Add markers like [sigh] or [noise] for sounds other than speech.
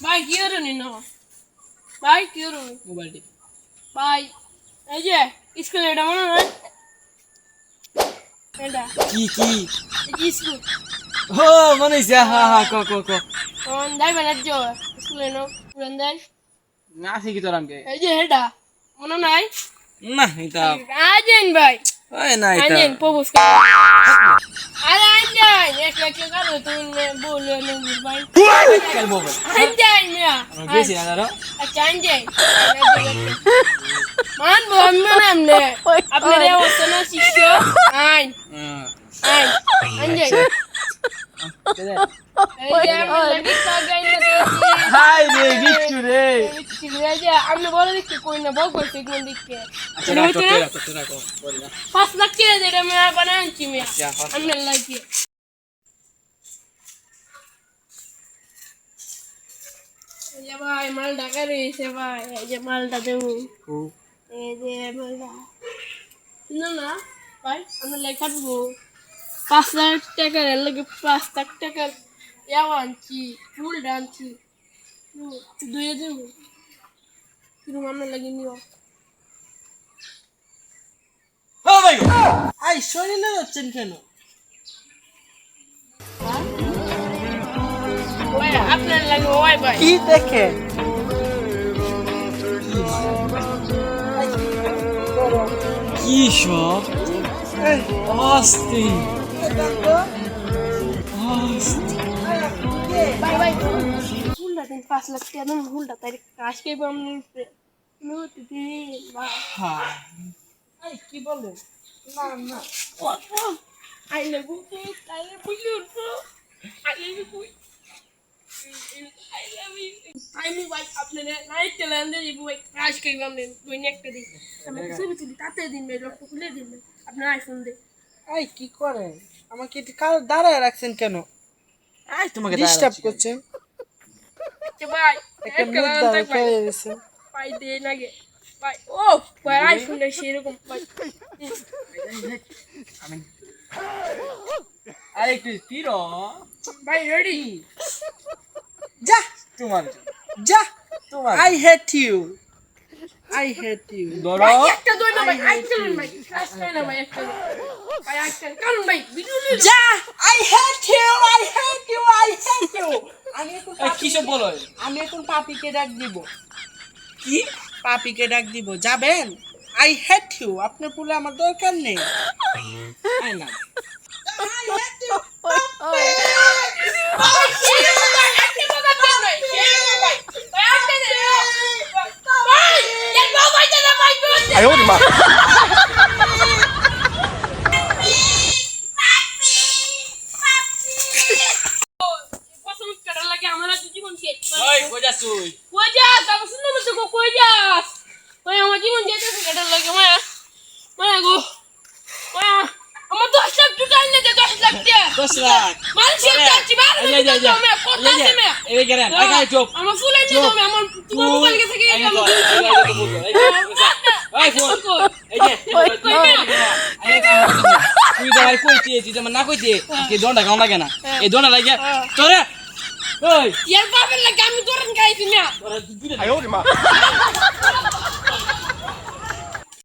ভাই কি হলো নি ভাই কি হলো মোবাইল টিপ ভাই এই যে স্কুলে এটা মনে হয় এটা কি কি স্কুল ও মনে হইছে হা হা ক ক ক জো স্কুলে নো পুরান দেয় না শিখি তোর আমকে এই যে মনে নাই না এটা আজেন ভাই ওই না এটা আজেন আরে আজেন এক লাখ টাকা তো তুমি বলে নেবি ভাই কাল মোবাইল আজেন মিয়া আমরা গেছি না দাঁড়ো আচ্ছা আজেন মান আপনার অবস্থা শিষ্য আইন আইন আমি না হাই রে বিচ্ছু রে আপনি বলে দিচ্ছি কই না বল করছে কোন দিকে পাঁচ লাখ টাকা যেটা মেয়া বানায় মেয়া আমি লাগিয়ে যে ভাই মাল ঢাকা রয়েছে ভাই এই যে মালটা দেবো। ও। এই যে মালটা। না না ভাই আমরা লাই কাটবো পাঁচ লাখ টাকার লাগে পাঁচ লাখ টাকার ইয়াও আনছি ফুলটা আনছি। দুয়ে দেবো। কিরম আমরা লাগে নিও। ভাই আই শরীরে যাচ্ছেন কেন? কি দেখে? কি সব? দিন পাঁচ লাখ টাকা দাম তাই কাজ কে বলে? না না। আই লাগু তাই বুঝলি আই ভাই আপনারা নাইট ভাই কাজ কে পাম দুই একটা দিন আমি ছবি তুলি তাতে দিন ভাই রক্ত খুলে দিন আপনার আইফোন দে আই কি করে? আমাকে কাল দাঁড়ায় রাখছেন কেন? আই তোমাকে ডিস্টার্ব করছেন? ভাই একটা একটা মুখ দাঁড়ায় খেয়ে গেছে। ভাই দে লাগে ভাই ও ভাই আইফোন দে সেরকম ভাই আমি আরে একটু ভাই রেডি যা। তোমার যা। তোমার I hate you I hate you ধরো। একটা দই না ভাই আইতে ভাই। কাজ করে না ভাই একটা ভাই একটা কারণ ভাই ভিডিও নিয়ে যা। I hate you I hate you I hate you আমি এখন এই কি সব বলো? আমি এখন পাপিকে ডাক দিব। কি? পাপিকে ডাক দিব। যাবেন? আই হেট ইউ আপনার পুলে আমার দরকার নেই। [laughs] আই না? ওই কই যাস তুই আমার দশ লাখ টাকা এনে দে দশ লাখ টাকা দশ লাখ মানুষের যাচ্ছি এই যে, এই যে, এই যে, এই যে, এই যে, গেলেন, এই গায়ে চুপ। আমার ফুল এনে দাও আমার তোমার মোবাইল গেছে কি না কইতে এই দন্ডা গাও লাগে না এই দন্ডা লাগে তোরে ওই ইয়ার বাপের লাগে আমি তোর গাইছি না তোরা দুইটা